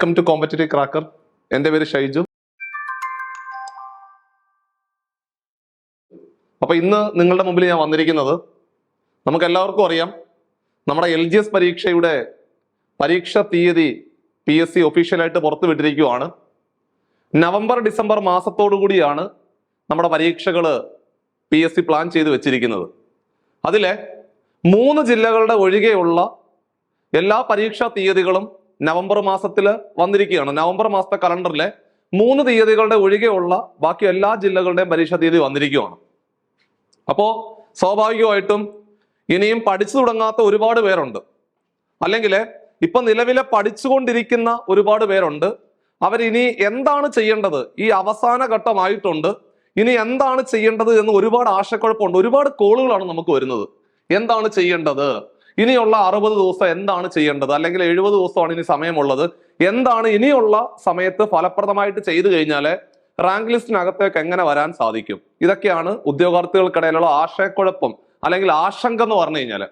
Welcome to competitive cracker എന്റെ പേര് ഷൈജു. അപ്പോൾ ഇന്ന് നിങ്ങളുടെ മുമ്പിൽ ഞാൻ വന്നിരിക്കുന്നത് നമുക്ക് എല്ലാവർക്കും അറിയാം നമ്മുടെ എൽ ജി എസ് പരീക്ഷയുടെ പരീക്ഷ തീയതി പി എസ് സി ഒഫീഷ്യലായിട്ട് പുറത്തു വിട്ടിരിക്കുവാണ് നവംബർ ഡിസംബർ കൂടിയാണ് നമ്മുടെ പരീക്ഷകൾ പി എസ് സി പ്ലാൻ ചെയ്ത് വെച്ചിരിക്കുന്നത്. അതിലെ മൂന്ന് ജില്ലകളുടെ ഒഴികെയുള്ള എല്ലാ പരീക്ഷാ തീയതികളും നവംബർ മാസത്തിൽ വന്നിരിക്കുകയാണ്. നവംബർ മാസത്തെ കലണ്ടറിലെ മൂന്ന് തീയതികളുടെ ഒഴികെയുള്ള ബാക്കി എല്ലാ ജില്ലകളുടെയും പരീക്ഷാ തീയതി വന്നിരിക്കുകയാണ്. അപ്പോ സ്വാഭാവികമായിട്ടും ഇനിയും പഠിച്ചു തുടങ്ങാത്ത ഒരുപാട് പേരുണ്ട്. അല്ലെങ്കിൽ ഇപ്പൊ നിലവിലെ പഠിച്ചുകൊണ്ടിരിക്കുന്ന ഒരുപാട് പേരുണ്ട്. അവരിനി എന്താണ് ചെയ്യേണ്ടത്? ഈ അവസാന ഘട്ടമായിട്ടുണ്ട്. ഇനി എന്താണ് ചെയ്യേണ്ടത് എന്ന് ഒരുപാട് ആശയക്കുഴപ്പമുണ്ട്. ഒരുപാട് കോളുകളാണ് നമുക്ക് വരുന്നത്. എന്താണ് ചെയ്യേണ്ടത്? ഇനിയുള്ള അറുപത് ദിവസം എന്താണ് ചെയ്യേണ്ടത്? അല്ലെങ്കിൽ എഴുപത് ദിവസമാണ് ഇനി സമയമുള്ളത്. എന്താണ് ഇനിയുള്ള സമയത്ത് ഫലപ്രദമായിട്ട് ചെയ്തു കഴിഞ്ഞാൽ റാങ്ക് ലിസ്റ്റിനകത്തേക്ക് എങ്ങനെ വരാൻ സാധിക്കും? ഇതൊക്കെയാണ് ഉദ്യോഗാർത്ഥികൾക്കിടയിലുള്ള ആശയക്കുഴപ്പം അല്ലെങ്കിൽ ആശങ്ക എന്ന് പറഞ്ഞു കഴിഞ്ഞാൽ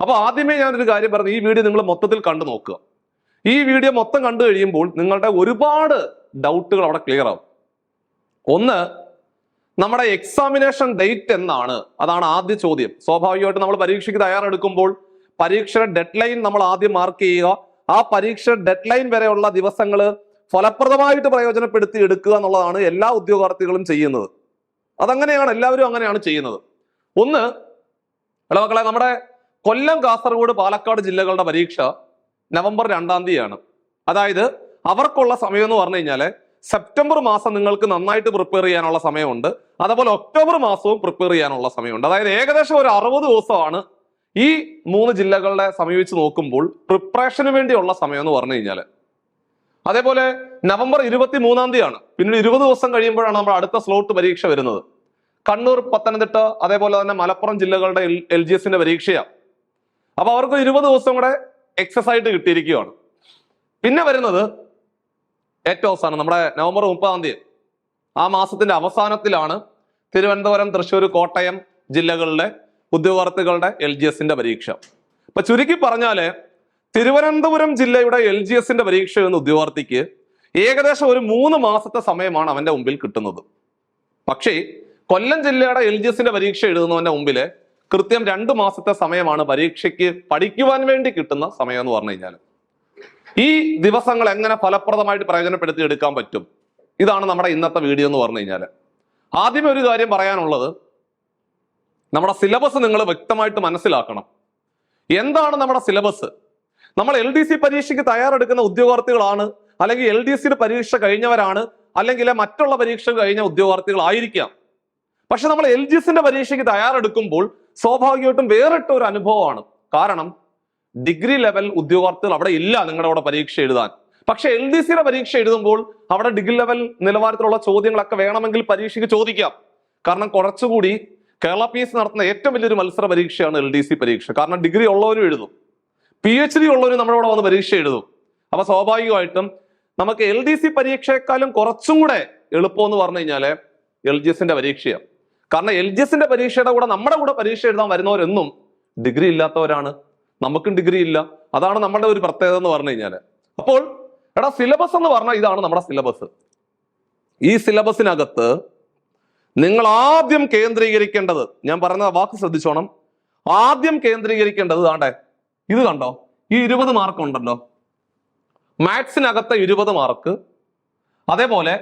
അപ്പൊ ആദ്യമേ ഞാനൊരു കാര്യം പറഞ്ഞു ഈ വീഡിയോ നിങ്ങൾ മൊത്തത്തിൽ കണ്ടു നോക്കുക. ഈ വീഡിയോ മൊത്തം കണ്ടു കഴിയുമ്പോൾ നിങ്ങളുടെ ഒരുപാട് ഡൗട്ടുകൾ അവിടെ ക്ലിയർ ആവും. ഒന്ന് നമ്മുടെ എക്സാമിനേഷൻ ഡേറ്റ് എന്നാണ്. അതാണ് ആദ്യ ചോദ്യം. സ്വാഭാവികമായിട്ട് നമ്മൾ പരീക്ഷയ്ക്ക് തയ്യാറെടുക്കുമ്പോൾ പരീക്ഷയുടെ ഡെഡ് ലൈൻ നമ്മൾ ആദ്യം മാർക്ക് ചെയ്യുക. ആ പരീക്ഷ ഡെഡ് ലൈൻ വരെയുള്ള ദിവസങ്ങൾ ഫലപ്രദമായിട്ട് പ്രയോജനപ്പെടുത്തി എടുക്കുക എന്നുള്ളതാണ് എല്ലാ ഉദ്യോഗാർത്ഥികളും ചെയ്യുന്നത്. അതങ്ങനെയാണ് എല്ലാവരും അങ്ങനെയാണ് ചെയ്യുന്നത്. ഒന്ന് ഹലോ മക്കളെ നമ്മുടെ കൊല്ലം കാസർഗോഡ് പാലക്കാട് ജില്ലകളുടെ പരീക്ഷ നവംബർ രണ്ടാം തീയതിയാണ്. അതായത് അവർക്കുള്ള സമയം എന്ന് പറഞ്ഞു കഴിഞ്ഞാൽ സെപ്റ്റംബർ മാസം നിങ്ങൾക്ക് നന്നായിട്ട് പ്രിപ്പയർ ചെയ്യാനുള്ള സമയമുണ്ട്. അതുപോലെ ഒക്ടോബർ മാസവും പ്രിപ്പയർ ചെയ്യാനുള്ള സമയമുണ്ട്. അതായത് ഏകദേശം ഒരു അറുപത് ദിവസമാണ് ഈ മൂന്ന് ജില്ലകളുടെ സമീപിച്ച് നോക്കുമ്പോൾ പ്രിപ്പറേഷന് വേണ്ടിയുള്ള സമയം എന്ന് പറഞ്ഞു കഴിഞ്ഞാൽ അതേപോലെ നവംബർ ഇരുപത്തി മൂന്നാം തീയതിയാണ്. പിന്നീട് ഇരുപത് ദിവസം കഴിയുമ്പോഴാണ് നമ്മൾ അടുത്ത സ്ലോട്ട് പരീക്ഷ വരുന്നത്. കണ്ണൂർ പത്തനംതിട്ട അതേപോലെ തന്നെ മലപ്പുറം ജില്ലകളുടെ എൽ ജി എസിന്റെ പരീക്ഷയാണ് അപ്പൊ അവർക്ക് ഇരുപത് ദിവസം കൂടെ എക്സസ് ആയിട്ട് കിട്ടിയിരിക്കുകയാണ്. പിന്നെ വരുന്നത് ഏറ്റവും അവസാനം നമ്മുടെ നവംബർ മുപ്പതാം തീയതി. ആ മാസത്തിന്റെ അവസാനത്തിലാണ് തിരുവനന്തപുരം തൃശ്ശൂർ കോട്ടയം ജില്ലകളിലെ ഉദ്യോഗാർത്ഥികളുടെ എൽ ജി എസിന്റെ പരീക്ഷ. ഇപ്പൊ ചുരുക്കി പറഞ്ഞാൽ തിരുവനന്തപുരം ജില്ലയുടെ എൽ ജി എസിന്റെ പരീക്ഷ എന്ന ഉദ്യോഗാർത്ഥിക്ക് ഏകദേശം ഒരു മൂന്ന് മാസത്തെ സമയമാണ് അവന്റെ മുമ്പിൽ കിട്ടുന്നത്. പക്ഷേ കൊല്ലം ജില്ലയുടെ എൽ ജി എസിന്റെ പരീക്ഷ എഴുതുന്നവന്റെ മുമ്പിൽ കൃത്യം രണ്ട് മാസത്തെ സമയമാണ് പരീക്ഷയ്ക്ക് പഠിക്കുവാൻ വേണ്ടി കിട്ടുന്ന സമയം എന്ന് പറഞ്ഞു കഴിഞ്ഞാൽ ഈ ദിവസങ്ങൾ എങ്ങനെ ഫലപ്രദമായിട്ട് പ്രയോജനപ്പെടുത്തി എടുക്കാൻ പറ്റും? ഇതാണ് നമ്മുടെ ഇന്നത്തെ വീഡിയോ എന്ന് പറഞ്ഞു കഴിഞ്ഞാൽ ആദ്യമേ ഒരു കാര്യം പറയാനുള്ളത് നമ്മുടെ സിലബസ് നിങ്ങൾ വ്യക്തമായിട്ട് മനസ്സിലാക്കണം. എന്താണ് നമ്മുടെ സിലബസ് നമ്മൾ എൽ ഡി സി പരീക്ഷയ്ക്ക് തയ്യാറെടുക്കുന്ന ഉദ്യോഗാർത്ഥികളാണ് അല്ലെങ്കിൽ എൽ ഡി സിയുടെ പരീക്ഷ കഴിഞ്ഞവരാണ് അല്ലെങ്കിൽ മറ്റുള്ള പരീക്ഷ കഴിഞ്ഞ ഉദ്യോഗാർത്ഥികളായിരിക്കാം. പക്ഷെ നമ്മൾ എൽ ജി എസിന്റെ പരീക്ഷയ്ക്ക് തയ്യാറെടുക്കുമ്പോൾ സ്വാഭാവികമായിട്ടും വേറിട്ട ഒരു അനുഭവമാണ്. കാരണം ഡിഗ്രി ലെവൽ ഉദ്യോഗാർത്ഥികൾ അവിടെ ഇല്ല നിങ്ങളുടെ അവിടെ പരീക്ഷ എഴുതാൻ. പക്ഷെ എൽ ഡി സിയുടെ പരീക്ഷ എഴുതുമ്പോൾ അവിടെ ഡിഗ്രി ലെവൽ നിലവാരത്തിലുള്ള ചോദ്യങ്ങളൊക്കെ വേണമെങ്കിൽ പരീക്ഷയ്ക്ക് ചോദിക്കാം. കാരണം കുറച്ചുകൂടി കേരള പി എസ് നടത്തുന്ന ഏറ്റവും വലിയൊരു മത്സര പരീക്ഷയാണ് എൽ ഡി സി പരീക്ഷ. കാരണം ഡിഗ്രി ഉള്ളവരും എഴുതും. പി എച്ച് ഡി ഉള്ളവരും നമ്മുടെ ഇവിടെ വന്ന് പരീക്ഷ എഴുതും. അപ്പൊ സ്വാഭാവികമായിട്ടും നമുക്ക് എൽ ഡി സി പരീക്ഷയെക്കാളും കുറച്ചും കൂടെ എളുപ്പം എന്ന് പറഞ്ഞു കഴിഞ്ഞാൽ എൽ ജി എസിന്റെ പരീക്ഷയാണ്. കാരണം എൽ ജി എസിന്റെ പരീക്ഷയുടെ കൂടെ നമ്മുടെ കൂടെ പരീക്ഷ എഴുതാൻ വരുന്നവരെന്നും ഡിഗ്രി ഇല്ലാത്തവരാണ്. നമുക്കും ഡിഗ്രി ഇല്ല. അതാണ് നമ്മുടെ ഒരു പ്രത്യേകത എന്ന് പറഞ്ഞു കഴിഞ്ഞാൽ. അപ്പോൾ എടാ സിലബസ് എന്ന് പറഞ്ഞാൽ ഇതാണ് നമ്മുടെ സിലബസ്. ഈ സിലബസിനകത്ത് നിങ്ങൾ ആദ്യം കേന്ദ്രീകരിക്കേണ്ടത് ഞാൻ പറഞ്ഞ വാക്ക് ശ്രദ്ധിച്ചോണം. ആദ്യം കേന്ദ്രീകരിക്കേണ്ടത് ആണ്ടേ ഇത് കണ്ടോ? ഈ ഇരുപത് മാർക്ക് ഉണ്ടല്ലോ. മാത്സിനകത്തെ ഇരുപത് മാർക്ക് അതേപോലെ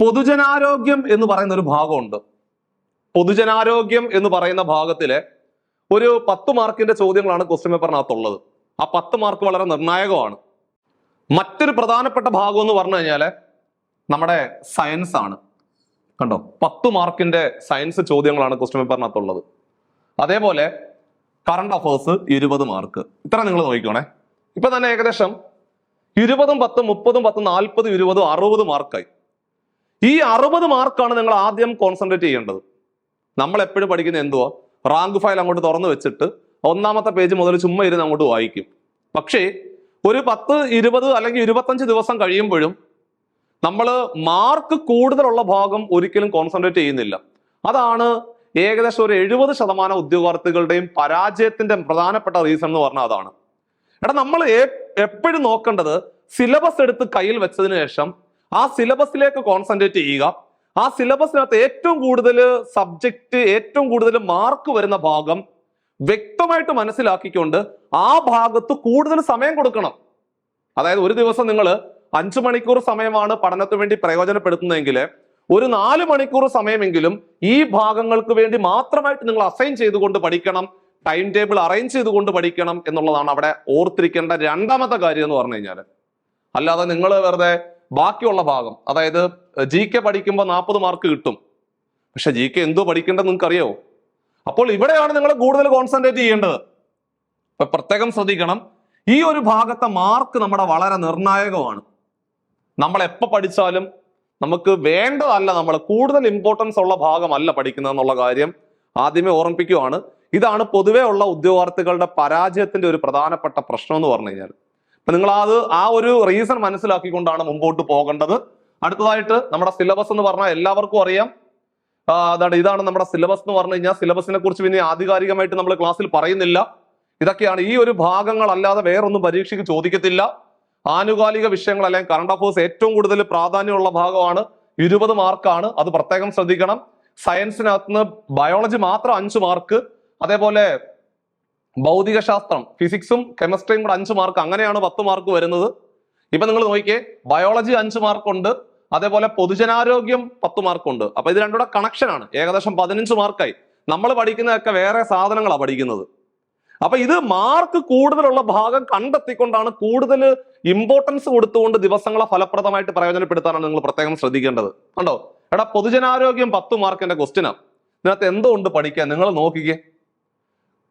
പൊതുജനാരോഗ്യം എന്ന് പറയുന്ന ഒരു ഭാഗമുണ്ട്. പൊതുജനാരോഗ്യം എന്ന് പറയുന്ന ഭാഗത്തിലെ ഒരു പത്ത് മാർക്കിന്റെ ചോദ്യങ്ങളാണ് ക്വസ്റ്റ്യൻ പേപ്പറിനകത്തുള്ളത് ആ പത്ത് മാർക്ക് വളരെ നിർണായകമാണ്. മറ്റൊരു പ്രധാനപ്പെട്ട ഭാഗം എന്ന് പറഞ്ഞു കഴിഞ്ഞാൽ നമ്മുടെ സയൻസ് ആണ്. കണ്ടോ? പത്ത് മാർക്കിന്റെ സയൻസ് ചോദ്യങ്ങളാണ് ക്വസ്റ്റ്യൻ പേപ്പറിനകത്തുള്ളത് അതേപോലെ കറണ്ട് അഫേഴ്സ് ഇരുപത് മാർക്ക്. ഇത്ര നിങ്ങൾ നോക്കിക്കോണേ. ഇപ്പൊ തന്നെ ഏകദേശം ഇരുപതും പത്തും മുപ്പതും പത്തും നാൽപ്പതും ഇരുപതും അറുപത് മാർക്കായി. ഈ അറുപത് മാർക്കാണ് നിങ്ങൾ ആദ്യം കോൺസെൻട്രേറ്റ് ചെയ്യേണ്ടത്. നമ്മൾ എപ്പോഴും പഠിക്കുന്ന എന്തുവാ? റാങ്ക് ഫയൽ അങ്ങോട്ട് തുറന്നു വെച്ചിട്ട് ഒന്നാമത്തെ പേജ് മുതൽ ചുമ്മാ ഇരുന്ന് അങ്ങോട്ട് വായിക്കും. പക്ഷേ ഒരു പത്ത് ഇരുപത് അല്ലെങ്കിൽ ഇരുപത്തഞ്ച് ദിവസം കഴിയുമ്പോഴും നമ്മൾ മാർക്ക് കൂടുതലുള്ള ഭാഗം ഒരിക്കലും കോൺസെൻട്രേറ്റ് ചെയ്യുന്നില്ല. അതാണ് ഏകദേശം ഒരു എഴുപത് ശതമാനം ഉദ്യോഗാർത്ഥികളുടെയും പരാജയത്തിന്റെ പ്രധാനപ്പെട്ട റീസൺ എന്ന് പറഞ്ഞാൽ അതാണ്. എടാ നമ്മൾ എപ്പോഴും നോക്കേണ്ടത് സിലബസ് എടുത്ത് കയ്യിൽ വെച്ചതിന് ശേഷം ആ സിലബസിലേക്ക് കോൺസെൻട്രേറ്റ് ചെയ്യുക. ആ സിലബസിനകത്ത് ഏറ്റവും കൂടുതൽ സബ്ജക്റ്റ് ഏറ്റവും കൂടുതൽ മാർക്ക് വരുന്ന ഭാഗം വ്യക്തമായിട്ട് മനസ്സിലാക്കിക്കൊണ്ട് ആ ഭാഗത്ത് കൂടുതൽ സമയം കൊടുക്കണം. അതായത് ഒരു ദിവസം നിങ്ങൾ അഞ്ചു മണിക്കൂർ സമയമാണ് പഠനത്തിന് വേണ്ടി പ്രയോജനപ്പെടുത്തുന്നതെങ്കിൽ ഒരു നാല് മണിക്കൂർ സമയമെങ്കിലും ഈ ഭാഗങ്ങൾക്ക് വേണ്ടി മാത്രമായിട്ട് നിങ്ങൾ അസൈൻ ചെയ്തുകൊണ്ട് പഠിക്കണം ടൈം ടേബിൾ അറേഞ്ച് ചെയ്തുകൊണ്ട് പഠിക്കണം എന്നുള്ളതാണ് അവിടെ ഓർത്തിരിക്കേണ്ട രണ്ടാമത്തെ കാര്യം എന്ന് പറഞ്ഞു കഴിഞ്ഞാൽ അല്ലാതെ നിങ്ങൾ വെറുതെ ബാക്കിയുള്ള ഭാഗം അതായത് ജി കെ പഠിക്കുമ്പോൾ നാൽപ്പത് മാർക്ക് കിട്ടും. പക്ഷെ ജി കെ എന്തോ പഠിക്കേണ്ടത് നിങ്ങൾക്ക് അറിയോ അപ്പോൾ ഇവിടെയാണ് നിങ്ങൾ കൂടുതൽ കോൺസെൻട്രേറ്റ് ചെയ്യേണ്ടത്. അപ്പൊ പ്രത്യേകം ശ്രദ്ധിക്കണം. ഈ ഒരു ഭാഗത്തെ മാർക്ക് നമ്മുടെ വളരെ നിർണായകമാണ്. നമ്മൾ എപ്പോൾ പഠിച്ചാലും നമുക്ക് വേണ്ടതല്ല നമ്മൾ കൂടുതൽ ഇമ്പോർട്ടൻസ് ഉള്ള ഭാഗമല്ല പഠിക്കുന്നത് എന്നുള്ള കാര്യം ആദ്യമേ ഓർമ്മിപ്പിക്കുവാണ്. ഇതാണ് പൊതുവെ ഉള്ള ഉദ്യോഗാർത്ഥികളുടെ പരാജയത്തിന്റെ ഒരു പ്രധാനപ്പെട്ട പ്രശ്നം എന്ന് പറഞ്ഞു കഴിഞ്ഞാൽ അപ്പൊ നിങ്ങൾ അത് ആ ഒരു റീസൺ മനസ്സിലാക്കിക്കൊണ്ടാണ് മുമ്പോട്ട് പോകേണ്ടത്. അടുത്തതായിട്ട് നമ്മുടെ സിലബസ് എന്ന് പറഞ്ഞാൽ എല്ലാവർക്കും അറിയാം. അതാണ് ഇതാണ് നമ്മുടെ സിലബസ് എന്ന് പറഞ്ഞു കഴിഞ്ഞാൽ സിലബസിനെ കുറിച്ച് പിന്നെ ആധികാരികമായിട്ട് നമ്മൾ ക്ലാസ്സിൽ പറയുന്നില്ല. ഇതൊക്കെയാണ് ഈ ഒരു ഭാഗങ്ങളല്ലാതെ വേറൊന്നും പരീക്ഷയ്ക്ക് ചോദിക്കത്തില്ല. ആനുകാലിക വിഷയങ്ങൾ അല്ലെങ്കിൽ കറണ്ട് അഫേഴ്സ് ഏറ്റവും കൂടുതൽ പ്രാധാന്യമുള്ള ഭാഗമാണ് ഇരുപത് മാർക്കാണ്. അത് പ്രത്യേകം ശ്രദ്ധിക്കണം. സയൻസിനകത്ത് നിന്ന് ബയോളജി മാത്രം അഞ്ച് മാർക്ക് അതേപോലെ ഭൗതിക ശാസ്ത്രം ഫിസിക്സും കെമിസ്ട്രിയും കൂടെ അഞ്ച് മാർക്ക് അങ്ങനെയാണ് പത്ത് മാർക്ക് വരുന്നത്. ഇപ്പൊ നിങ്ങൾ നോക്കിയേ ബയോളജി അഞ്ച് മാർക്കുണ്ട് അതേപോലെ പൊതുജനാരോഗ്യം പത്ത് മാർക്കുണ്ട് അപ്പൊ ഇത് രണ്ടുകൂടെ കണക്ഷൻ ആണ്. ഏകദേശം പതിനഞ്ച് മാർക്കായി നമ്മൾ പഠിക്കുന്നതൊക്കെ വേറെ സാധനങ്ങളാണ് പഠിക്കുന്നത്. അപ്പൊ ഇത് മാർക്ക് കൂടുതലുള്ള ഭാഗം കണ്ടെത്തിക്കൊണ്ടാണ് കൂടുതൽ ഇമ്പോർട്ടൻസ് കൊടുത്തുകൊണ്ട് ദിവസങ്ങളെ ഫലപ്രദമായിട്ട് പ്രയോജനപ്പെടുത്താനാണ് നിങ്ങൾ പ്രത്യേകം ശ്രദ്ധിക്കേണ്ടത്. കണ്ടോ? എടാ പൊതുജനാരോഗ്യം പത്ത് മാർക്കിന്റെ ക്വസ്റ്റിനാണ് ഇതിനകത്ത് എന്തോ ഉണ്ട് പഠിക്കാൻ? നിങ്ങൾ നോക്കിക്കേ.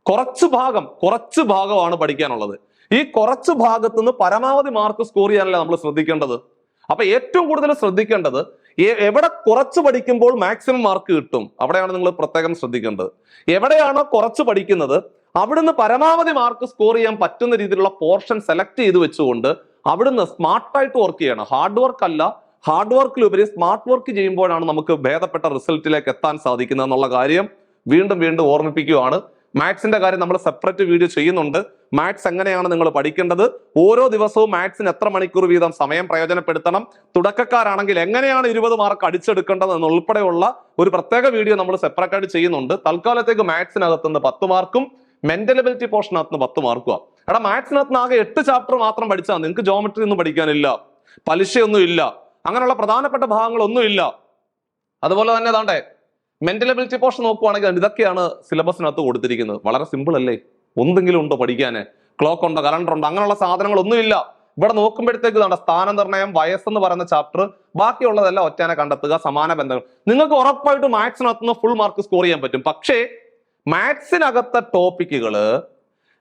കുറച്ച് ഭാഗം കുറച്ച് ഭാഗമാണ് പഠിക്കാനുള്ളത്. ഈ കുറച്ച് ഭാഗത്ത് നിന്ന് പരമാവധി മാർക്ക് സ്കോർ ചെയ്യാനല്ല നമ്മൾ ശ്രദ്ധിക്കേണ്ടത്. അപ്പൊ ഏറ്റവും കൂടുതൽ ശ്രദ്ധിക്കേണ്ടത് എവിടെ കുറച്ച് പഠിക്കുമ്പോൾ മാക്സിമം മാർക്ക് കിട്ടും? അവിടെയാണ് നിങ്ങൾ പ്രത്യേകം ശ്രദ്ധിക്കേണ്ടത്. എവിടെയാണോ കുറച്ച് പഠിക്കുന്നത് അവിടുന്ന് പരമാവധി മാർക്ക് സ്കോർ ചെയ്യാൻ പറ്റുന്ന രീതിയിലുള്ള പോർഷൻ സെലക്ട് ചെയ്ത് വെച്ചുകൊണ്ട് അവിടുന്ന് സ്മാർട്ടായിട്ട് വർക്ക് ചെയ്യണം. ഹാർഡ് വർക്ക് അല്ല. ഹാർഡ് വർക്കിലുപരി സ്മാർട്ട് വർക്ക് ചെയ്യുമ്പോഴാണ് നമുക്ക് ഭേദപ്പെട്ട റിസൾട്ടിലേക്ക് എത്താൻ സാധിക്കുന്നത് എന്നുള്ള കാര്യം വീണ്ടും വീണ്ടും ഓർമ്മിപ്പിക്കുകയാണ് മാത്സിന്റെ കാര്യം നമ്മൾ സെപ്പറേറ്റ് വീഡിയോ ചെയ്യുന്നുണ്ട്. മാത്സ് എങ്ങനെയാണ് നിങ്ങൾ പഠിക്കേണ്ടത്? ഓരോ ദിവസവും മാത്സിന് എത്ര മണിക്കൂർ വീതം സമയം പ്രയോജനപ്പെടുത്തണം? തുടക്കക്കാരാണെങ്കിൽ എങ്ങനെയാണ് ഇരുപത് മാർക്ക് അടിച്ചെടുക്കേണ്ടത് എന്നുൾപ്പെടെയുള്ള ഒരു പ്രത്യേക വീഡിയോ നമ്മൾ സെപ്പറേറ്റ് ആയിട്ട് ചെയ്യുന്നുണ്ട്. തൽക്കാലത്തേക്ക് മാത്സിനകത്തുനിന്ന് പത്ത് മാർക്കും മെന്റൽ എബിലിറ്റി പോർഷനകത്ത് പത്ത് മാർക്കുക എടാ മാത്സിനകത്ത് ആകെ എട്ട് ചാപ്റ്റർ മാത്രം പഠിച്ചാൽ നിങ്ങൾക്ക് ജോമെട്രി ഒന്നും പഠിക്കാനില്ല. പലിശയൊന്നും ഇല്ല. അങ്ങനെയുള്ള പ്രധാനപ്പെട്ട ഭാഗങ്ങളൊന്നും ഇല്ല. അതുപോലെ തന്നെ താണ്ടേ മെന്റൽ എബിലിറ്റി പോർഷൻ നോക്കുവാണെങ്കിൽ ഇതൊക്കെയാണ് സിലബസിനകത്ത് കൊടുത്തിരിക്കുന്നത്. വളരെ സിമ്പിൾ അല്ലേ? എന്തെങ്കിലും ഉണ്ടോ പഠിക്കാൻ ക്ലോക്ക് ഉണ്ടോ കലണ്ടർ ഉണ്ടോ അങ്ങനെയുള്ള സാധനങ്ങളൊന്നും ഇല്ല. ഇവിടെ നോക്കുമ്പോഴത്തേക്ക് ഇതാണ് സ്ഥാനനിർണയം വയസ്സെന്ന് പറയുന്ന ചാപ്റ്റർ ബാക്കിയുള്ളതെല്ലാം ഒറ്റനെ കണ്ടെത്തുക സമാന ബന്ധങ്ങൾ. നിങ്ങൾക്ക് ഉറപ്പായിട്ട് മാത്സിനകത്ത് നിന്ന് ഫുൾ മാർക്ക് സ്കോർ ചെയ്യാൻ പറ്റും. പക്ഷേ മാത്സിനകത്തെ ടോപ്പിക്കുകൾ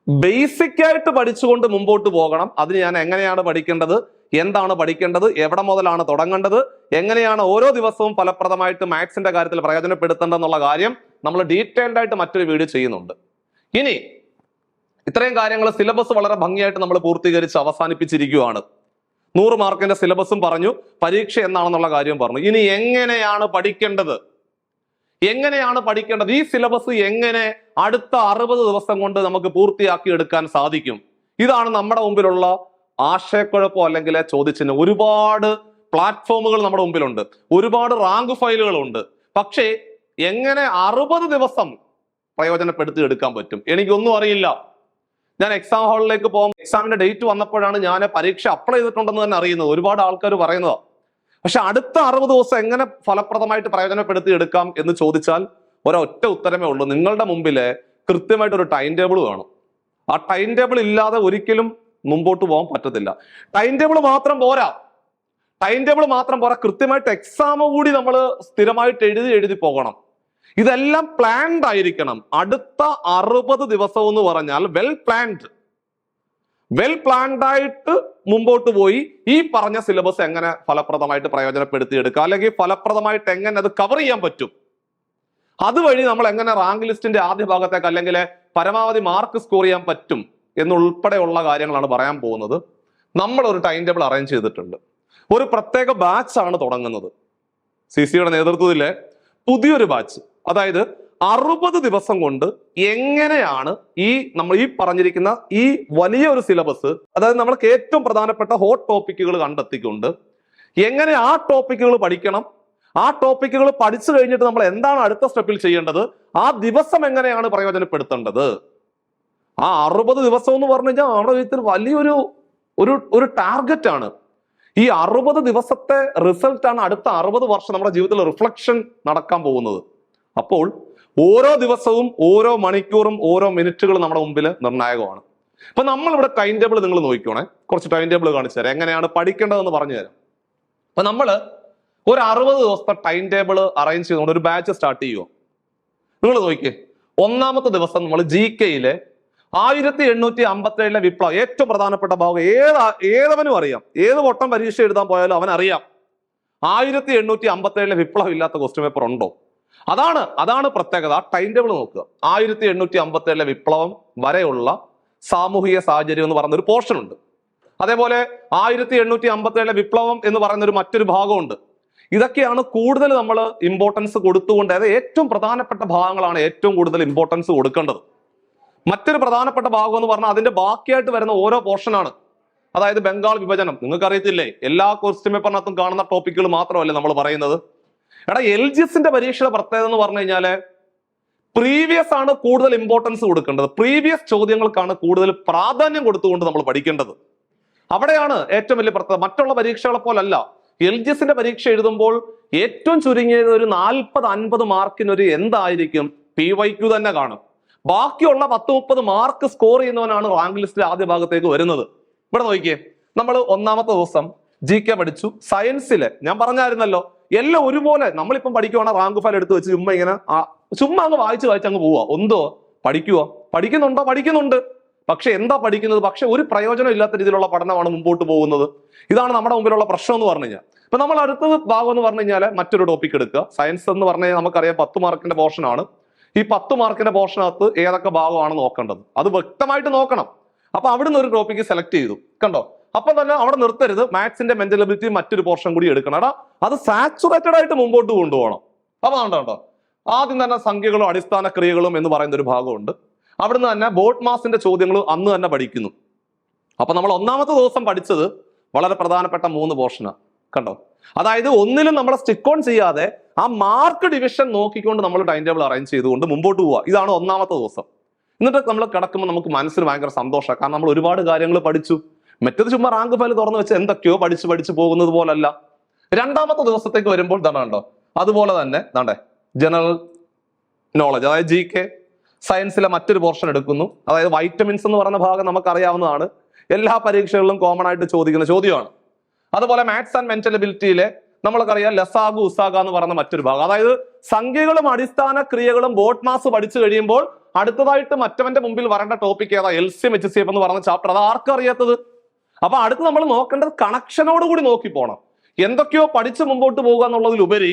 ബേസിക്കായിട്ട് പഠിച്ചുകൊണ്ട് മുമ്പോട്ട് പോകണം. അതിന് ഞാൻ എങ്ങനെയാണ് പഠിക്കേണ്ടത്? എന്താണ് പഠിക്കേണ്ടത്? എവിടെ മുതലാണ് തുടങ്ങേണ്ടത്? എങ്ങനെയാണ് ഓരോ ദിവസവും ഫലപ്രദമായിട്ട് മാത്സിന്റെ കാര്യത്തിൽ പ്രയോജനപ്പെടുത്തേണ്ടതെന്നുള്ള കാര്യം നമ്മൾ ഡീറ്റെയിൽഡ് ആയിട്ട് മറ്റൊരു വീഡിയോ ചെയ്യുന്നുണ്ട്. ഇനി ഇത്രയും കാര്യങ്ങൾ സിലബസ് വളരെ ഭംഗിയായിട്ട് നമ്മൾ പൂർത്തീകരിച്ച് അവസാനിപ്പിച്ചിരിക്കുകയാണ് നൂറ് മാർക്കിന്റെ സിലബസും പറഞ്ഞു പരീക്ഷ എന്താണെന്നുള്ള കാര്യം പറഞ്ഞു. ഇനി എങ്ങനെയാണ് പഠിക്കേണ്ടത്? എങ്ങനെയാണ് പഠിക്കേണ്ടത്? ഈ സിലബസ് എങ്ങനെ അടുത്ത അറുപത് ദിവസം കൊണ്ട് നമുക്ക് പൂർത്തിയാക്കി എടുക്കാൻ സാധിക്കും? ഇതാണ് നമ്മുടെ മുമ്പിലുള്ള ആശയക്കുഴപ്പം അല്ലെങ്കിൽ ചോദിച്ചിന് ഒരുപാട് പ്ലാറ്റ്ഫോമുകൾ നമ്മുടെ മുമ്പിലുണ്ട്. ഒരുപാട് റാങ്ക് ഫയലുകളുണ്ട് പക്ഷേ എങ്ങനെ അറുപത് ദിവസം പ്രയോജനപ്പെടുത്തി എടുക്കാൻ പറ്റും? എനിക്കൊന്നും അറിയില്ല. ഞാൻ എക്സാം ഹാളിലേക്ക് പോകും. എക്സാമിന്റെ ഡേറ്റ് വന്നപ്പോഴാണ് ഞാൻ പരീക്ഷ അപ്ലൈ ചെയ്തിട്ടുണ്ടെന്ന് തന്നെ അറിയുന്നത്. ഒരുപാട് ആൾക്കാർ പറയുന്നതാ. പക്ഷെ അടുത്ത അറുപത് ദിവസം എങ്ങനെ ഫലപ്രദമായിട്ട് പ്രയോജനപ്പെടുത്തി എടുക്കാം എന്ന് ചോദിച്ചാൽ ഒരൊറ്റ ഉത്തരമേ ഉള്ളൂ. നിങ്ങളുടെ മുമ്പിൽ കൃത്യമായിട്ട് ഒരു ടൈം ടേബിൾ വേണം. ആ ടൈം ടേബിൾ ഇല്ലാതെ ഒരിക്കലും മുമ്പോട്ട് പോകാൻ പറ്റത്തില്ല. ടൈം ടേബിൾ മാത്രം പോരാ. ടൈം ടേബിൾ മാത്രം പോരാ. കൃത്യമായിട്ട് എക്സാം കൂടി നമ്മൾ സ്ഥിരമായിട്ട് എഴുതി എഴുതി പോകണം. ഇതെല്ലാം പ്ലാൻഡ് ആയിരിക്കണം. അടുത്ത അറുപത് ദിവസം എന്ന് പറഞ്ഞാൽ വെൽ പ്ലാൻഡ് വെൽ പ്ലാൻഡ് ആയിട്ട് മുമ്പോട്ട് പോയി. ഈ പറഞ്ഞ സിലബസ് എങ്ങനെ ഫലപ്രദമായിട്ട് പ്രയോജനപ്പെടുത്തി എടുക്കുക അല്ലെങ്കിൽ ഫലപ്രദമായിട്ട് എങ്ങനെ അത് കവർ ചെയ്യാൻ പറ്റും? അതുവഴി നമ്മൾ എങ്ങനെ റാങ്ക് ലിസ്റ്റിന്റെ ആദ്യ ഭാഗത്തേക്ക് അല്ലെങ്കിൽ പരമാവധി മാർക്ക് സ്കോർ ചെയ്യാൻ പറ്റും എന്നുൾപ്പെടെയുള്ള കാര്യങ്ങളാണ് പറയാൻ പോകുന്നത്. നമ്മൾ ഒരു ടൈം ടേബിൾ അറേഞ്ച് ചെയ്തിട്ടുണ്ട്. ഒരു പ്രത്യേക ബാച്ച് ആണ് തുടങ്ങുന്നത്. സി സിയുടെ നേതൃത്വത്തിലെ പുതിയൊരു ബാച്ച് അതായത് അറുപത് ദിവസം കൊണ്ട് എങ്ങനെയാണ് ഈ നമ്മൾ ഈ പറഞ്ഞിരിക്കുന്ന ഈ വലിയ ഒരു സിലബസ് അതായത് നമ്മൾക്ക് ഏറ്റവും പ്രധാനപ്പെട്ട ഹോട്ട് ടോപ്പിക്കുകൾ കണ്ടെത്തിക്കൊണ്ട് എങ്ങനെ ആ ടോപ്പിക്കുകൾ പഠിക്കണം? ആ ടോപ്പിക്കുകൾ പഠിച്ചു കഴിഞ്ഞിട്ട് നമ്മൾ എന്താണ് അടുത്ത സ്റ്റെപ്പിൽ ചെയ്യേണ്ടത്? ആ ദിവസം എങ്ങനെയാണ് പ്രയോജനപ്പെടുത്തേണ്ടത്? ആ അറുപത് ദിവസം എന്ന് പറഞ്ഞു കഴിഞ്ഞാൽ നമ്മുടെ ജീവിതത്തിൽ വലിയൊരു ഒരു ഒരു ടാർഗറ്റ് ആണ്. ഈ അറുപത് ദിവസത്തെ റിസൾട്ടാണ് അടുത്ത അറുപത് വർഷം നമ്മുടെ ജീവിതത്തിൽ റിഫ്ലക്ഷൻ നടക്കാൻ പോകുന്നത്. അപ്പോൾ ഓരോ ദിവസവും ഓരോ മണിക്കൂറും ഓരോ മിനിറ്റുകളും നമ്മുടെ മുമ്പിൽ നിർണായകമാണ്. അപ്പൊ നമ്മളിവിടെ ടൈം ടേബിൾ നിങ്ങൾ നോക്കിക്കോണേ. കുറച്ച് ടൈം ടേബിൾ കാണിച്ചു തരാം. എങ്ങനെയാണ് പഠിക്കേണ്ടതെന്ന് പറഞ്ഞു തരാം. അപ്പൊ നമ്മൾ ഒരു അറുപത് ദിവസത്തെ ടൈം ടേബിൾ അറേഞ്ച് ചെയ്തുകൊണ്ട് ഒരു ബാച്ച് സ്റ്റാർട്ട് ചെയ്യുമോ നിങ്ങൾ നോക്കിയേ ഒന്നാമത്തെ ദിവസം നമ്മൾ ജി കെയിലെ ആയിരത്തി എണ്ണൂറ്റി അമ്പത്തി ഏഴിലെ വിപ്ലവം. ഏറ്റവും പ്രധാനപ്പെട്ട ഭാഗം ഏത് ഏതവനും അറിയാം. ഏത് വട്ടം പരീക്ഷ എഴുതാൻ പോയാലും അവൻ അറിയാം ആയിരത്തി എണ്ണൂറ്റി അമ്പത്തി ഏഴിലെ വിപ്ലവം ഇല്ലാത്ത ക്വസ്റ്റ്യൻ പേപ്പർ ഉണ്ടോ? അതാണ് അതാണ് പ്രത്യേകത ടൈം ടേബിൾ നോക്കുക. ആയിരത്തി എണ്ണൂറ്റി അമ്പത്തി ഏഴിലെ വിപ്ലവം വരെയുള്ള സാമൂഹിക സാഹചര്യം എന്ന് പറയുന്ന ഒരു പോർഷൻ ഉണ്ട്. അതേപോലെ ആയിരത്തി എണ്ണൂറ്റി അമ്പത്തി ഏഴിലെ വിപ്ലവം എന്ന് പറയുന്ന ഒരു മറ്റൊരു ഭാഗമുണ്ട്. ഇതൊക്കെയാണ് കൂടുതൽ നമ്മൾ ഇമ്പോർട്ടൻസ് കൊടുത്തുകൊണ്ട് അതായത് ഏറ്റവും പ്രധാനപ്പെട്ട ഭാഗങ്ങളാണ് ഏറ്റവും കൂടുതൽ ഇമ്പോർട്ടൻസ് കൊടുക്കേണ്ടത്. മറ്റൊരു പ്രധാനപ്പെട്ട ഭാഗം എന്ന് പറഞ്ഞാൽ അതിന്റെ ബാക്കിയായിട്ട് വരുന്ന ഓരോ പോർഷനാണ് അതായത് ബംഗാൾ വിഭജനം. നിങ്ങൾക്ക് അറിയത്തില്ലേ എല്ലാ ക്വസ്റ്റ്യൻ പേപ്പറിനകത്തും കാണുന്ന ടോപ്പിക്കുകൾ മാത്രമല്ലേ നമ്മൾ പറയുന്നത്? എടാ എൽ ജി എസിന്റെ പരീക്ഷയുടെ പ്രത്യേകത എന്ന് പറഞ്ഞു കഴിഞ്ഞാൽ പ്രീവിയസ് ആണ് കൂടുതൽ ഇമ്പോർട്ടൻസ് കൊടുക്കേണ്ടത്. പ്രീവിയസ് ചോദ്യങ്ങൾക്കാണ് കൂടുതൽ പ്രാധാന്യം കൊടുത്തുകൊണ്ട് നമ്മൾ പഠിക്കേണ്ടത്. അവിടെയാണ് ഏറ്റവും വലിയ പ്രത്യേകത. മറ്റുള്ള പരീക്ഷകളെ പോലല്ല. എൽ ജി എസിന്റെ പരീക്ഷ എഴുതുമ്പോൾ ഏറ്റവും ചുരുങ്ങിയത് ഒരു നാൽപ്പത് അൻപത് മാർക്കിനൊരു എന്തായിരിക്കും? പി വൈ ക്യു തന്നെ കാണും. ബാക്കിയുള്ള പത്ത് മുപ്പത് മാർക്ക് സ്കോർ ചെയ്യുന്നവനാണ് റാങ്ക് ലിസ്റ്റിൽ ആദ്യ ഭാഗത്തേക്ക് വരുന്നത്. ഇവിടെ നോക്കിയേ. നമ്മൾ ഒന്നാമത്തെ ദിവസം ജി കെ പഠിച്ചു. സയൻസിലെ ഞാൻ പറഞ്ഞായിരുന്നല്ലോ. എല്ലാം ഒരുപോലെ. നമ്മളിപ്പം പഠിക്കുവാണ് റാങ്ക് ഫയൽ എടുത്ത് വെച്ച് ചുമ്മാ ഇങ്ങനെ ചുമ്മാ അങ്ങ് വായിച്ച് വായിച്ച് അങ്ങ് പോവുക എന്തോ? പഠിക്കുവോ? പഠിക്കുന്നുണ്ടോ? പഠിക്കുന്നുണ്ട്. പക്ഷെ എന്താ പഠിക്കുന്നത്? പക്ഷെ ഒരു പ്രയോജനം ഇല്ലാത്ത രീതിയിലുള്ള പഠനമാണ് മുമ്പോട്ട് പോകുന്നത്. ഇതാണ് നമ്മുടെ മുമ്പിലുള്ള പ്രശ്നം എന്ന് പറഞ്ഞു കഴിഞ്ഞാൽ. ഇപ്പൊ നമ്മൾ അടുത്ത ഭാഗം എന്ന് പറഞ്ഞു മറ്റൊരു ടോപ്പിക് എടുക്കുക. സയൻസ് എന്ന് പറഞ്ഞു കഴിഞ്ഞാൽ നമുക്കറിയാം പത്ത് മാർക്കിന്റെ പോർഷനാണ് ഈ പത്ത് മാർക്കിന്റെ പോർഷനകത്ത് ഏതൊക്കെ ഭാഗമാണ് നോക്കേണ്ടത്? അത് വ്യക്തമായിട്ട് നോക്കണം. അപ്പൊ അവിടുന്ന് ഒരു ടോപ്പിക്ക് സെലക്ട് ചെയ്തു. കണ്ടോ? അപ്പൊ തന്നെ അവിടെ നിർത്തരുത്. മാത്സിന്റെ മെന്റലബിലിറ്റി മറ്റൊരു പോർഷൻ കൂടി എടുക്കണം. എടാ അത് സാച്ചുറേറ്റഡ് ആയിട്ട് മുമ്പോട്ട് കൊണ്ടുപോകണം. അപ്പൊ കണ്ടോ ആദ്യം തന്നെ സംഖ്യകളും അടിസ്ഥാന ക്രിയകളും എന്ന് പറയുന്ന ഒരു ഭാഗമുണ്ട്. അവിടുന്ന് തന്നെ ബോട്ട് മാസിന്റെ ചോദ്യങ്ങൾ അന്ന് തന്നെ പഠിക്കുന്നു. അപ്പൊ നമ്മൾ ഒന്നാമത്തെ ദിവസം പഠിച്ചത് വളരെ പ്രധാനപ്പെട്ട മൂന്ന് പോർഷനാണ് കണ്ടോ? അതായത് ഒന്നിലും നമ്മളെ സ്റ്റിക്ക് ഓൺ ചെയ്യാതെ ആ മാർക്ക് ഡിവിഷൻ നോക്കിക്കൊണ്ട് നമ്മൾ ടൈം ടേബിൾ അറേഞ്ച് ചെയ്തുകൊണ്ട് മുമ്പോട്ട് പോവുക. ഇതാണ് ഒന്നാമത്തെ ദിവസം. എന്നിട്ട് നമ്മൾ കിടക്കുമ്പോൾ നമുക്ക് മനസ്സിന് ഭയങ്കര സന്തോഷമാണ്. കാരണം നമ്മൾ ഒരുപാട് കാര്യങ്ങൾ പഠിച്ചു. മറ്റേത് ചുമ്മാ റാങ്ക് ഫയൽ തുറന്നു വെച്ച് എന്തൊക്കെയോ പഠിച്ച് പഠിച്ച് പോകുന്നത് പോലല്ല. രണ്ടാമത്തെ ദിവസത്തേക്ക് വരുമ്പോൾ തന്നെ കണ്ടോ? അതുപോലെ തന്നെ തണ്ടേ ജനറൽ നോളജ് അതായത് ജി കെ സയൻസിലെ മറ്റൊരു പോർഷൻ എടുക്കുന്നു. അതായത് വൈറ്റമിൻസ് എന്ന് പറയുന്ന ഭാഗം നമുക്കറിയാവുന്നതാണ്. എല്ലാ പരീക്ഷകളിലും കോമൺ ആയിട്ട് ചോദിക്കുന്ന ചോദ്യമാണ്. അതുപോലെ മാത്സ് ആൻഡ് മെന്റൽ എബിലിറ്റിയിലെ നമ്മൾക്കറിയാം ലസാഗു ഉസാഗ എന്ന് പറയുന്ന മറ്റൊരു ഭാഗം. അതായത് സംഖ്യകളും അടിസ്ഥാന ക്രിയകളും ബോട്ട് മാസ് പഠിച്ചു കഴിയുമ്പോൾ അടുത്തതായിട്ട് മറ്റവന്റെ മുമ്പിൽ വരേണ്ട ടോപ്പിക് ഏതാ? L C M H C F എന്ന് പറയുന്ന ചാപ്റ്റർ അത് ആർക്കും അറിയാത്തത് അപ്പൊ അടുത്ത് നമ്മൾ നോക്കേണ്ടത് കണക്ഷനോട് കൂടി നോക്കി പോണം. എന്തൊക്കെയോ പഠിച്ച് മുമ്പോട്ട് പോകുക എന്നുള്ളതിലുപരി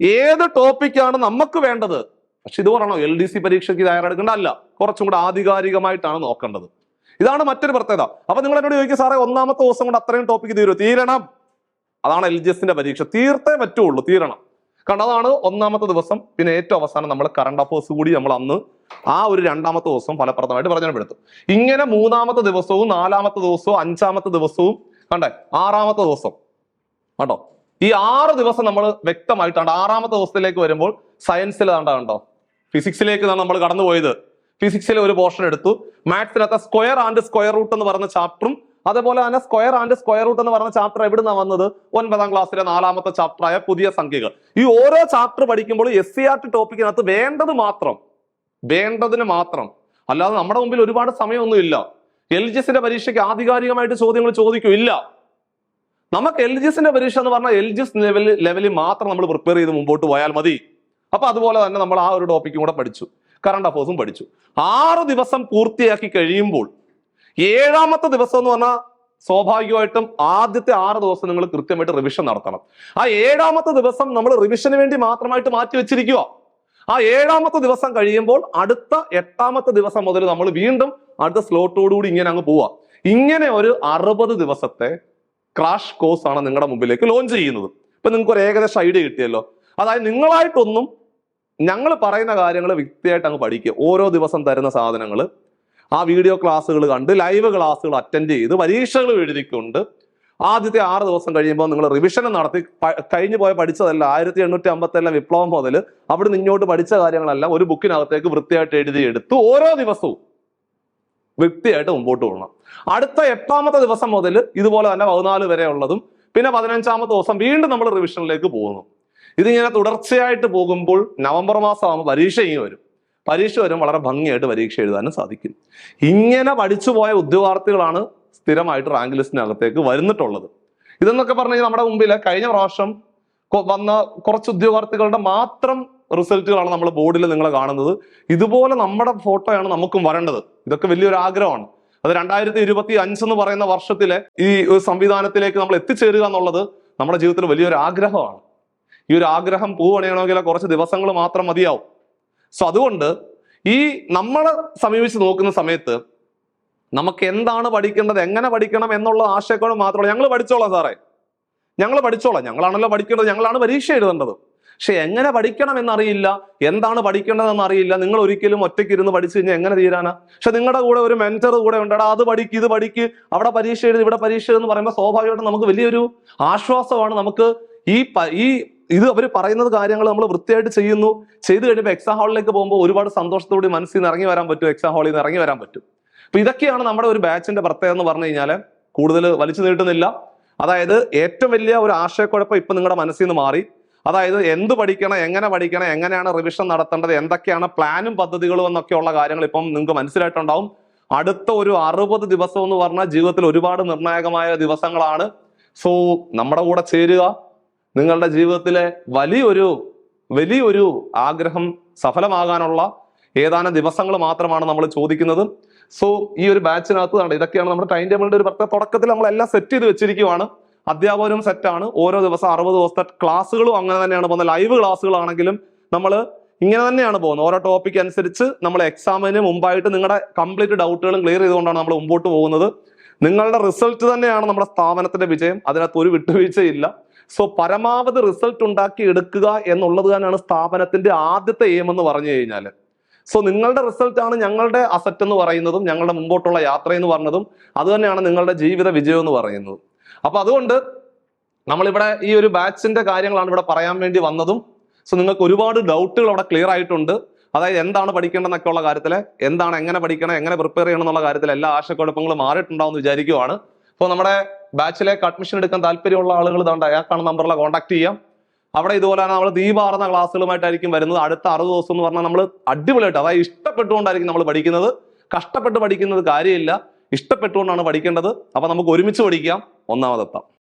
ഏത് ടോപ്പിക്കാണ് നമുക്ക് വേണ്ടത്? പക്ഷെ ഇത് പറയണോ എൽ ഡി സി പരീക്ഷയ്ക്ക് തയ്യാറെടുക്കേണ്ട അല്ല. കുറച്ചും കൂടെ ആധികാരികമായിട്ടാണ് നോക്കേണ്ടത്. ഇതാണ് മറ്റൊരു പ്രത്യേകത. അപ്പൊ നിങ്ങൾ എന്നോട് ചോദിക്കും സാറേ ഒന്നാമത്തെ ദിവസം കൊണ്ട് അത്രയും ടോപ്പിക്ക് തീരും തീരണം. അതാണ് എൽ ജി എസിന്റെ പരീക്ഷ. തീർത്തേ പറ്റുള്ളൂ തീരണം. കാരണം അതാണ് ഒന്നാമത്തെ ദിവസം. പിന്നെ ഏറ്റവും അവസാനം നമ്മൾ കറണ്ട് അഫേഴ്സ് കൂടി നമ്മൾ അന്ന് ആ ഒരു രണ്ടാമത്തെ ദിവസം ഫലപ്രദമായിട്ട് പ്രയോജനപ്പെടുത്തും. ഇങ്ങനെ മൂന്നാമത്തെ ദിവസവും നാലാമത്തെ ദിവസവും അഞ്ചാമത്തെ ദിവസവും കണ്ടേ? ആറാമത്തെ ദിവസം. കണ്ടോ? ഈ ആറ് ദിവസം നമ്മൾ വ്യക്തമായിട്ടാണ് ആറാമത്തെ ദിവസത്തിലേക്ക് വരുമ്പോൾ സയൻസിൽ കണ്ടോ? കണ്ടോ ഫിസിക്സിലേക്ക് നമ്മൾ കടന്നുപോയത്. ഫിസിക്സിലെ ഒരു പോർഷൻ എടുത്തു. മാത്സിനകത്ത് സ്ക്വയർ ആൻഡ് സ്ക്വയർ റൂട്ട് എന്ന് പറയുന്ന ചാപ്റ്ററും അതേപോലെ തന്നെ സ്ക്വയർ ആൻഡ് സ്ക്വയർ റൂട്ട് എന്ന് പറഞ്ഞ ചാപ്റ്റർ എവിടുന്നാ വന്നത്? ഒൻപതാം ക്ലാസ്സിലെ നാലാമത്തെ ചാപ്റ്ററായ പുതിയ സംഖ്യകൾ. ഈ ഓരോ ചാപ്റ്റർ പഠിക്കുമ്പോൾ എസ് സി ആർ ടി ടോപ്പിക്കിനകത്ത് വേണ്ടത് മാത്രം വേണ്ടതിന് മാത്രം. അല്ലാതെ നമ്മുടെ മുമ്പിൽ ഒരുപാട് സമയമൊന്നും ഇല്ല. എൽ ജി എസിന്റെ പരീക്ഷയ്ക്ക് ആധികാരികമായിട്ട് ചോദ്യങ്ങൾ ചോദിക്കും ഇല്ല. നമുക്ക് എൽ ജി എസിന്റെ പരീക്ഷ എന്ന് പറഞ്ഞാൽ എൽ ജി എസ് ലെവലിൽ ലെവലിൽ മാത്രം നമ്മൾ പ്രിപ്പയർ ചെയ്ത് മുമ്പോട്ട് പോയാൽ മതി. അപ്പൊ അതുപോലെ തന്നെ നമ്മൾ ആ ഒരു ടോപ്പിക്കും കൂടെ പഠിച്ചു. കറണ്ട് അഫേഴ്സും പഠിച്ചു. ആറ് ദിവസം പൂർത്തിയാക്കി കഴിയുമ്പോൾ ഏഴാമത്തെ ദിവസം എന്ന് പറഞ്ഞാൽ സ്വാഭാവികമായിട്ടും ആദ്യത്തെ ആറ് ദിവസം നിങ്ങൾ കൃത്യമായിട്ട് റിവിഷൻ നടത്തണം. ആ ഏഴാമത്തെ ദിവസം നമ്മൾ റിവിഷന് വേണ്ടി മാത്രമായിട്ട് മാറ്റി വെച്ചിരിക്കുക. ആ ഏഴാമത്തെ ദിവസം കഴിയുമ്പോൾ അടുത്ത എട്ടാമത്തെ ദിവസം മുതൽ നമ്മൾ വീണ്ടും അടുത്ത സ്ലോട്ടോടുകൂടി ഇങ്ങനെ അങ്ങ് പോവുക. ഇങ്ങനെ ഒരു അറുപത് ദിവസത്തെ ക്രാഷ് കോഴ്സ് ആണ് നിങ്ങളുടെ മുമ്പിലേക്ക് ലോഞ്ച് ചെയ്യുന്നത്. ഇപ്പൊ നിങ്ങൾക്ക് ഒരു ഏകദേശം ഐഡിയ കിട്ടിയല്ലോ. അതായത് നിങ്ങളായിട്ടൊന്നും ഞങ്ങൾ പറയുന്ന കാര്യങ്ങൾ വ്യക്തിയായിട്ട് അങ്ങ് പഠിക്കുക. ഓരോ ദിവസം തരുന്ന സാധനങ്ങൾ ആ വീഡിയോ ക്ലാസ്സുകൾ കണ്ട് ലൈവ് ക്ലാസ്സുകൾ അറ്റൻഡ് ചെയ്ത് പരീക്ഷകൾ എഴുതിക്കൊണ്ട് ആദ്യത്തെ ആറ് ദിവസം കഴിയുമ്പോൾ നിങ്ങൾ റിവിഷൻ നടത്തി കഴിഞ്ഞു പോയ പഠിച്ചതല്ല ആയിരത്തി എണ്ണൂറ്റി അമ്പത്തെല്ലാം വിപ്ലവം മുതൽ അവിടെ നിന്ന് ഇങ്ങോട്ട് പഠിച്ച കാര്യങ്ങളെല്ലാം ഒരു ബുക്കിനകത്തേക്ക് വൃത്തിയായിട്ട് എഴുതിയെടുത്ത്. ഓരോ ദിവസവും വൃത്തിയായിട്ട് മുമ്പോട്ട് പോകണം. അടുത്ത എട്ടാമത്തെ ദിവസം മുതൽ ഇതുപോലെ തന്നെ പതിനാല് വരെ ഉള്ളതും പിന്നെ പതിനഞ്ചാമത്തെ ദിവസം വീണ്ടും നമ്മൾ റിവിഷനിലേക്ക് പോകുന്നു. ഇതിങ്ങനെ തുടർച്ചയായിട്ട് പോകുമ്പോൾ നവംബർ മാസം ആകുമ്പോൾ പരീക്ഷ ഇങ്ങനെ വരും. പരീക്ഷ വരും വളരെ ഭംഗിയായിട്ട് പരീക്ഷ എഴുതാനും സാധിക്കും. ഇങ്ങനെ പഠിച്ചു പോയ ഉദ്യോഗാർത്ഥികളാണ് സ്ഥിരമായിട്ട് റാങ്ക് ലിസ്റ്റിനകത്തേക്ക് വരുന്നിട്ടുള്ളത്. ഇതെന്നൊക്കെ പറഞ്ഞു കഴിഞ്ഞാൽ നമ്മുടെ മുമ്പിൽ കഴിഞ്ഞ പ്രാവശ്യം വന്ന കുറച്ച് ഉദ്യോഗാർത്ഥികളുടെ മാത്രം റിസൾട്ടുകളാണ് നമ്മൾ ബോർഡിൽ നിങ്ങൾ കാണുന്നത്. ഇതുപോലെ നമ്മുടെ ഫോട്ടോയാണ് നമുക്കും വരേണ്ടത്. ഇതൊക്കെ വലിയൊരു ആഗ്രഹമാണ്. അത് രണ്ടായിരത്തി ഇരുപത്തി അഞ്ച് എന്ന് പറയുന്ന വർഷത്തിലെ ഈ സംവിധാനത്തിലേക്ക് നമ്മൾ എത്തിച്ചേരുക എന്നുള്ളത് നമ്മുടെ ജീവിതത്തിൽ വലിയൊരു ആഗ്രഹമാണ്. ഈ ഒരു ആഗ്രഹം പൂവണിയണമെങ്കിൽ കുറച്ച് ദിവസങ്ങൾ മാത്രം മതിയാവും. സോ അതുകൊണ്ട് ഈ നമ്മൾ സമീപിച്ച് നോക്കുന്ന സമയത്ത് നമുക്ക് എന്താണ് പഠിക്കേണ്ടത് എങ്ങനെ പഠിക്കണം എന്നുള്ള ആശയക്കോട് മാത്രമല്ല ഞങ്ങൾ പഠിച്ചോളാം സാറേ. ഞങ്ങൾ പഠിച്ചോളാം. ഞങ്ങളാണല്ലോ പഠിക്കേണ്ടത് ഞങ്ങളാണ് പരീക്ഷ എഴുതേണ്ടത്. പക്ഷെ എങ്ങനെ പഠിക്കണം എന്നറിയില്ല എന്താണ് പഠിക്കേണ്ടതെന്ന് അറിയില്ല. നിങ്ങൾ ഒരിക്കലും ഒറ്റയ്ക്ക് ഇരുന്ന് പഠിച്ചു കഴിഞ്ഞാൽ എങ്ങനെ തീരാനാ? പക്ഷെ നിങ്ങളുടെ കൂടെ ഒരു മെന്റർ കൂടെ ഉണ്ടടാ അത് പഠിക്ക് ഇത് പഠിക്ക്. അവിടെ പരീക്ഷ എഴുതി ഇവിടെ പരീക്ഷ എന്ന് പറയുമ്പോൾ സ്വാഭാവികമായിട്ടും നമുക്ക് വലിയൊരു ആശ്വാസമാണ് നമുക്ക് ഈ ഈ ഇത് അവർ പറയുന്നത് കാര്യങ്ങൾ നമ്മൾ വൃത്തിയായിട്ട് ചെയ്യുന്നു. ചെയ്തു കഴിയുമ്പോൾ എക്സാം ഹാളിലേക്ക് പോകുമ്പോൾ ഒരുപാട് സന്തോഷത്തോടെ മനസ്സിൽ നിന്ന് ഇറങ്ങി വരാൻ പറ്റും എക്സാം ഹാളിൽ നിന്ന് ഇറങ്ങി വരാൻ പറ്റും. അപ്പൊ ഇതൊക്കെയാണ് നമ്മുടെ ഒരു ബാച്ചിന്റെ പ്രത്യേകത എന്ന് പറഞ്ഞു കഴിഞ്ഞാൽ കൂടുതൽ വലിച്ചു നീട്ടുന്നില്ല. അതായത് ഏറ്റവും വലിയ ഒരു ആശയക്കുഴപ്പം ഇപ്പൊ നിങ്ങളുടെ മനസ്സിൽ നിന്ന് മാറി. അതായത് എന്ത് പഠിക്കണം എങ്ങനെ പഠിക്കണം എങ്ങനെയാണ് റിവിഷൻ നടത്തേണ്ടത് എന്തൊക്കെയാണ് പ്ലാനും പദ്ധതികളും എന്നൊക്കെയുള്ള കാര്യങ്ങൾ ഇപ്പം നിങ്ങൾക്ക് മനസ്സിലായിട്ടുണ്ടാവും. അടുത്ത ഒരു അറുപത് ദിവസം എന്ന് പറഞ്ഞാൽ ജീവിതത്തിൽ ഒരുപാട് നിർണായകമായ ദിവസങ്ങളാണ്. സോ നമ്മുടെ കൂടെ ചേരുക. നിങ്ങളുടെ ജീവിതത്തിലെ വലിയൊരു വലിയൊരു ആഗ്രഹം സഫലമാകാനുള്ള ഏതാനും ദിവസങ്ങൾ മാത്രമാണ് നമ്മൾ ചോദിക്കുന്നത്. സോ ഈ ഒരു ബാച്ചിനകത്ത് കണ്ട് ഇതൊക്കെയാണ് നമ്മുടെ ടൈം ടേബിളിന്റെ ഒരു പ്രത്യേക തുടക്കത്തിൽ നമ്മൾ എല്ലാം സെറ്റ് ചെയ്ത് വെച്ചിരിക്കുവാണ്. അധ്യാപകരും സെറ്റാണ് ഓരോ ദിവസം അറുപത് ദിവസത്തെ ക്ലാസ്സുകളും അങ്ങനെ തന്നെയാണ് പോകുന്നത്. ലൈവ് ക്ലാസ്സുകളാണെങ്കിലും നമ്മൾ ഇങ്ങനെ തന്നെയാണ് പോകുന്നത്. ഓരോ ടോപ്പിക് അനുസരിച്ച് നമ്മൾ എക്സാമിന് മുമ്പായിട്ട് നിങ്ങളുടെ കംപ്ലീറ്റ് ഡൗട്ടുകളും ക്ലിയർ ചെയ്തുകൊണ്ടാണ് നമ്മൾ മുമ്പോട്ട് പോകുന്നത്. നിങ്ങളുടെ റിസൾട്ട് തന്നെയാണ് നമ്മുടെ സ്ഥാപനത്തിന്റെ വിജയം. അതിനകത്ത് ഒരു വിട്ടുവീഴ്ചയില്ല. സോ പരമാവധി റിസൾട്ട് ഉണ്ടാക്കി എടുക്കുക എന്നുള്ളത് തന്നെയാണ് സ്ഥാപനത്തിന്റെ ആദ്യത്തെ എയിം എന്ന് പറഞ്ഞു കഴിഞ്ഞാൽ സോ നിങ്ങളുടെ റിസൾട്ട് ആണ് ഞങ്ങളുടെ അസറ്റ് എന്ന് പറയുന്നതും ഞങ്ങളുടെ മുമ്പോട്ടുള്ള യാത്ര എന്ന് പറഞ്ഞതും അതുതന്നെയാണ് നിങ്ങളുടെ ജീവിത വിജയം എന്ന് പറയുന്നത്. അപ്പൊ അതുകൊണ്ട് നമ്മളിവിടെ ഈ ഒരു ബാച്ചിന്റെ കാര്യങ്ങളാണ് ഇവിടെ പറയാൻ വേണ്ടി വന്നതും. സോ നിങ്ങൾക്ക് ഒരുപാട് ഡൗട്ടുകൾ അവിടെ ക്ലിയർ ആയിട്ടുണ്ട്. അതായത് എന്താണ് പഠിക്കേണ്ടതെന്നൊക്കെ ഉള്ള കാര്യത്തിൽ എന്താണ് എങ്ങനെ പഠിക്കണം എങ്ങനെ പ്രിപ്പയർ ചെയ്യണം എന്നുള്ള കാര്യത്തിൽ എല്ലാ ആശയക്കുഴപ്പങ്ങളും മാറിയിട്ടുണ്ടാവും എന്ന് വിചാരിക്കുവാണ്. അപ്പോൾ നമ്മുടെ ബാച്ചിലേക്ക് അഡ്മിഷൻ എടുക്കാൻ താല്പര്യമുള്ള ആളുകൾ ഇതാണ്ട് അയാൾക്കാണ് നമ്പറിലെ കോൺടാക്ട് ചെയ്യാം. അവിടെ ഇതുപോലെ തന്നെ നമ്മൾ ദീപാർന്ന ക്ലാസ്സുകളുമായിട്ടായിരിക്കും വരുന്നത്. അടുത്ത അറുപത് ദിവസം എന്ന് പറഞ്ഞാൽ നമ്മൾ അടിപൊളിയായിട്ട് അതായത് ഇഷ്ടപ്പെട്ടുകൊണ്ടായിരിക്കും നമ്മൾ പഠിക്കുന്നത്. കഷ്ടപ്പെട്ട് പഠിക്കുന്നത് കാര്യമില്ല. ഇഷ്ടപ്പെട്ടുകൊണ്ടാണ് പഠിക്കേണ്ടത്. അപ്പൊ നമുക്ക് ഒരുമിച്ച് പഠിക്കാം. ഒന്നാമതെത്താം.